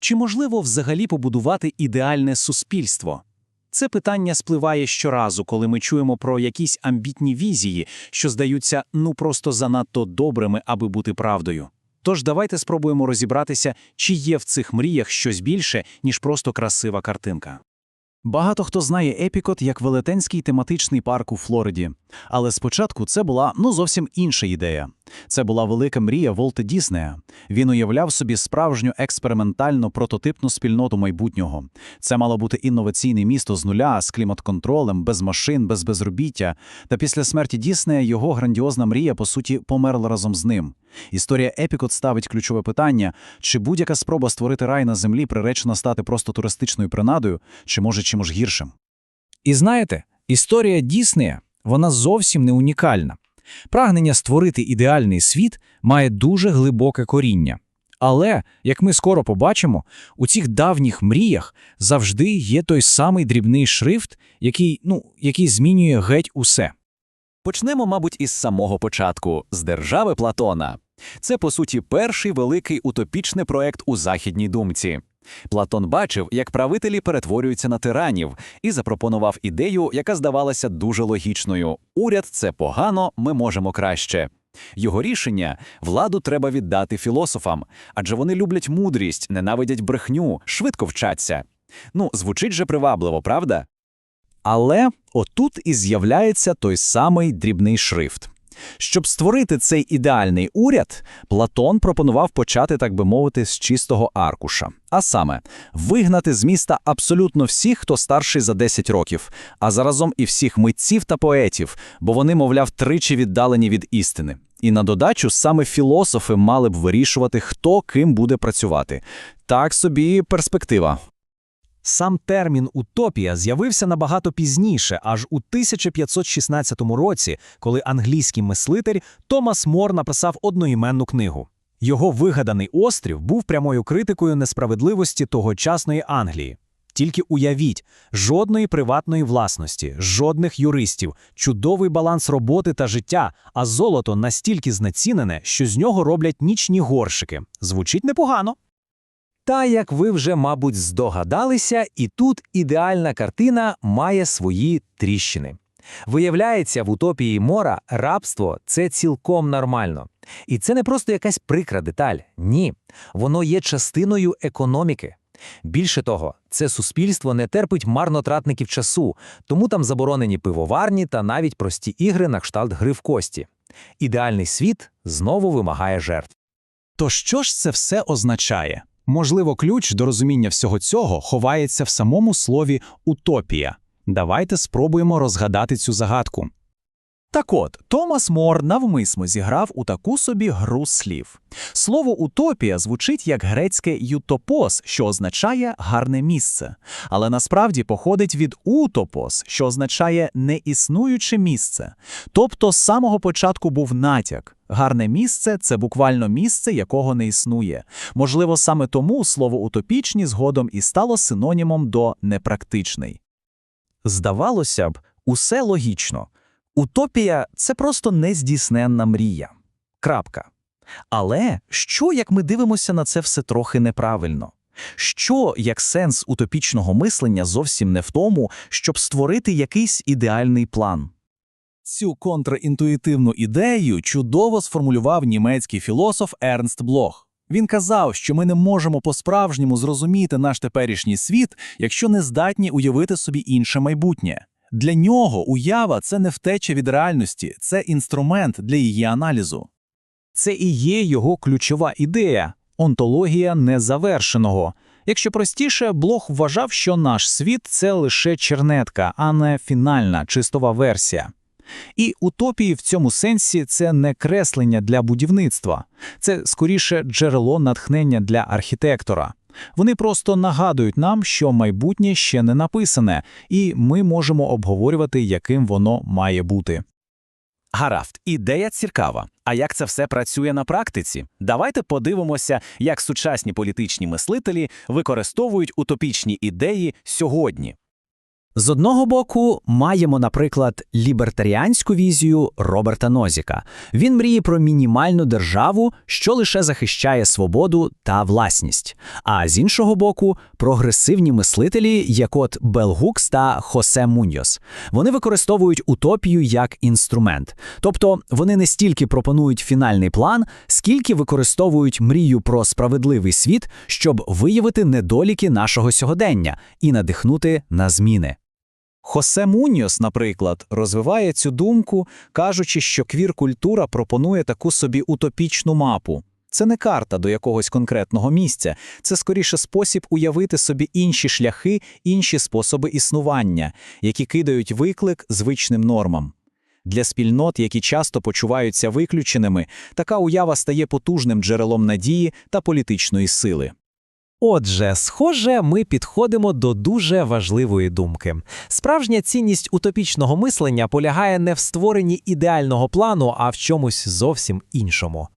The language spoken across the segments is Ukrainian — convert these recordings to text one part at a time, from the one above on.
Чи можливо взагалі побудувати ідеальне суспільство? Це питання спливає щоразу, коли ми чуємо про якісь амбітні візії, що здаються ну просто занадто добрими, аби бути правдою. Тож давайте спробуємо розібратися, чи є в цих мріях щось більше, ніж просто красива картинка. Багато хто знає Епікот як велетенський тематичний парк у Флориді. Але спочатку це була ну зовсім інша ідея. Це була велика мрія Волта Діснея. Він уявляв собі справжню експериментальну прототипну спільноту майбутнього. Це мало бути інноваційне місто з нуля, з клімат-контролем, без машин, без безробіття. Та після смерті Діснея його грандіозна мрія, по суті, померла разом з ним. Історія Епікот ставить ключове питання, чи будь-яка спроба створити рай на землі приречена стати просто туристичною принадою, чи може чимось гіршим. І знаєте, історія Діснея, вона зовсім не унікальна. Прагнення створити ідеальний світ має дуже глибоке коріння. Але, як ми скоро побачимо, у цих давніх мріях завжди є той самий дрібний шрифт, який, ну, який змінює геть усе. Почнемо, мабуть, із самого початку з держави Платона. Це, по суті, перший великий утопічний проект у західній думці. Платон бачив, як правителі перетворюються на тиранів, і запропонував ідею, яка здавалася дуже логічною: уряд це погано, ми можемо краще. Його рішення владу треба віддати філософам, адже вони люблять мудрість, ненавидять брехню, швидко вчаться. Ну, звучить же привабливо, правда? Але отут і з'являється той самий дрібний шрифт. Щоб створити цей ідеальний уряд, Платон пропонував почати, так би мовити, з чистого аркуша. А саме, вигнати з міста абсолютно всіх, хто старший за 10 років, а заразом і всіх митців та поетів, бо вони, мовляв, тричі віддалені від істини. І на додачу саме філософи мали б вирішувати, хто ким буде працювати. Так собі перспектива. Сам термін утопія з'явився набагато пізніше, аж у 1516 році, коли англійський мислитель Томас Мор написав одноіменну книгу. Його вигаданий острів був прямою критикою несправедливості тогочасної Англії. Тільки уявіть, жодної приватної власності, жодних юристів, чудовий баланс роботи та життя, а золото настільки знецінене, що з нього роблять нічні горшики. Звучить непогано. Та, як ви вже, мабуть, здогадалися, і тут ідеальна картина має свої тріщини. Виявляється, в утопії Мора рабство це цілком нормально. І це не просто якась прикра деталь. Ні, воно є частиною економіки. Більше того, це суспільство не терпить марнотратників часу, тому там заборонені пивоварні та навіть прості ігри на кшталт гри в кості. Ідеальний світ знову вимагає жертв. То що ж це все означає? Можливо, ключ до розуміння всього цього ховається в самому слові утопія. Давайте спробуємо розгадати цю загадку. Так от, Томас Мор навмисно зіграв у таку собі гру слів. Слово утопія звучить як грецьке ютопос, що означає гарне місце, але насправді походить від утопос, що означає неіснуюче місце. Тобто з самого початку був натяк. Гарне місце це буквально місце, якого не існує. Можливо, саме тому слово утопічні згодом і стало синонімом до непрактичний. Здавалося б, усе логічно. Утопія це просто нездійсненна мрія. Крапка. Але що, як ми дивимося на це все трохи неправильно? Що, як сенс утопічного мислення зовсім не в тому, щоб створити якийсь ідеальний план? Цю контрінтуїтивну ідею чудово сформулював німецький філософ Ернст Блох. Він казав, що ми не можемо по-справжньому зрозуміти наш теперішній світ, якщо не здатні уявити собі інше майбутнє. Для нього уява це не втеча від реальності, це інструмент для її аналізу. Це і є його ключова ідея онтологія незавершеного. Якщо простіше, Блох вважав, що наш світ це лише чернетка, а не фінальна чистова версія. І утопії в цьому сенсі це не креслення для будівництва, це скоріше джерело натхнення для архітектора. Вони просто нагадують нам, що майбутнє ще не написане, і ми можемо обговорювати, яким воно має бути. Гаразд, ідея цікава. А як це все працює на практиці? Давайте подивимося, як сучасні політичні мислителі використовують утопічні ідеї сьогодні. З одного боку, маємо, наприклад, лібертаріанську візію Роберта Нозіка. Він мріє про мінімальну державу, що лише захищає свободу та власність. А з іншого боку, прогресивні мислителі, як от Бел Гукс та Хосе Муньос. Вони використовують утопію як інструмент. Тобто вони не стільки пропонують фінальний план, скільки використовують мрію про справедливий світ, щоб виявити недоліки нашого сьогодення і надихнути на зміни. Хосе Муньос, наприклад, розвиває цю думку, кажучи, що квір-культура пропонує таку собі утопічну мапу. Це не карта до якогось конкретного місця, це скоріше спосіб уявити собі інші шляхи, інші способи існування, які кидають виклик звичним нормам. Для спільнот, які часто почуваються виключеними, така уява стає потужним джерелом надії та політичної сили. Отже, схоже, ми підходимо до дуже важливої думки. Справжня цінність утопічного мислення полягає не в створенні ідеального плану, а в чомусь зовсім іншому.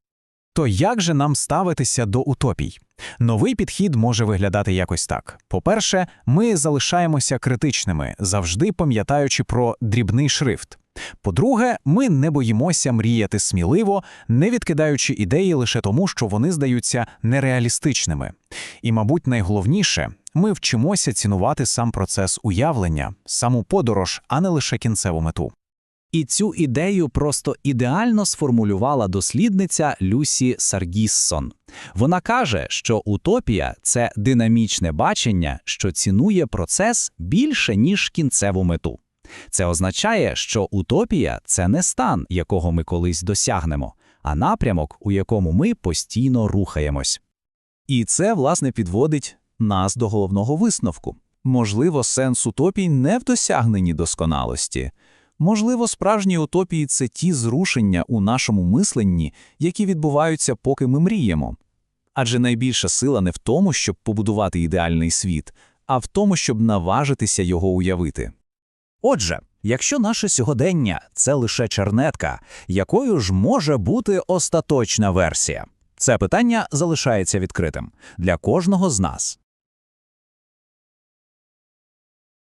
То як же нам ставитися до утопій? Новий підхід може виглядати якось так. По-перше, ми залишаємося критичними, завжди пам'ятаючи про дрібний шрифт. По-друге, ми не боїмося мріяти сміливо, не відкидаючи ідеї лише тому, що вони здаються нереалістичними. І, мабуть, найголовніше, ми вчимося цінувати сам процес уявлення, саму подорож, а не лише кінцеву мету. І цю ідею просто ідеально сформулювала дослідниця Люсі Саргіссон. Вона каже, що утопія це динамічне бачення, що цінує процес більше, ніж кінцеву мету. Це означає, що утопія це не стан, якого ми колись досягнемо, а напрямок, у якому ми постійно рухаємось. І це, власне, підводить нас до головного висновку. Можливо, сенс утопій не в досягненні досконалості. Можливо, справжні утопії – це ті зрушення у нашому мисленні, які відбуваються, поки ми мріємо. Адже найбільша сила не в тому, щоб побудувати ідеальний світ, а в тому, щоб наважитися його уявити. Отже, якщо наше сьогодення це лише чернетка, якою ж може бути остаточна версія? Це питання залишається відкритим для кожного з нас.